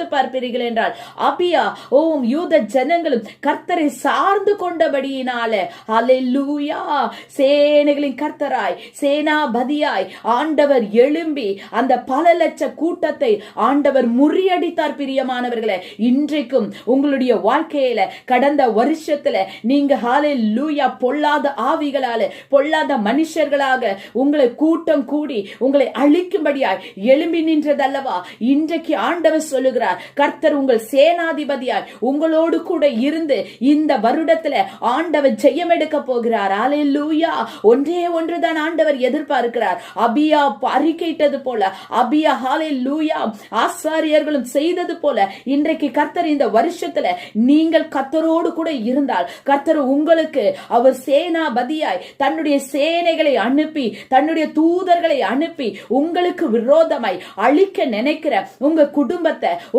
யோசித்து பார்ப்பீர்கள் என்றால் அபியா ஓம் யூத ஜனங்களும் கர்த்தரை சார்ந்து கொண்டபடியினால ஹalleluya சேனைகளின் கர்த்தராய் சேனாபதியாய் ஆண்டவர் எழும்பி அந்த பல லட்ச கூட்டத்தை ஆண்டவர் முறியடித்தார் பிரியமானவர்களே. இன்றைக்கும் உங்களுடைய வாழ்க்கையில கடந்த வருஷத்துல நீங்க ஹalleluya பொல்லாத ஆவிகளால பொல்லாத மனுஷர்களாக உங்களை கூட்டம் கூடி உங்களை அழிக்கும்படியாய் எழும்பி நின்றதல்லவா? இன்றைக்கு ஆண்டவர் சொல்லுகிறார் கர்த்தர் உங்கள் சேனாதிபதியாய் உங்களோடு கூட இருந்து இந்த வருடத்துல ஆண்டவர் ஜெயம் எடுக்க போகிறார். ஹalleluya ஒன்றே ஒன்றுதான் ஆண்டவர் எதிர்பார்க்கிறார். அபியா அறிக்கையிட்டது போல அபியா ஹalleluya ஆசாரியர்களும் செய்தது போல இன்றைக்கு கர்த்தர் இந்த வருஷத்துல நீங்கள் கர்த்தரோடு கூட இருந்தால் கர்த்தர் உங்களுக்கு அவர் சேனாபதியாய் தன்னுடைய சேனைகளை அனுப்பி தன்னுடைய தூதர்களை அனுப்பி உங்களுக்கு விரோதமாய் அழிக்க நினைக்கிற உங்க குடும்பத்தை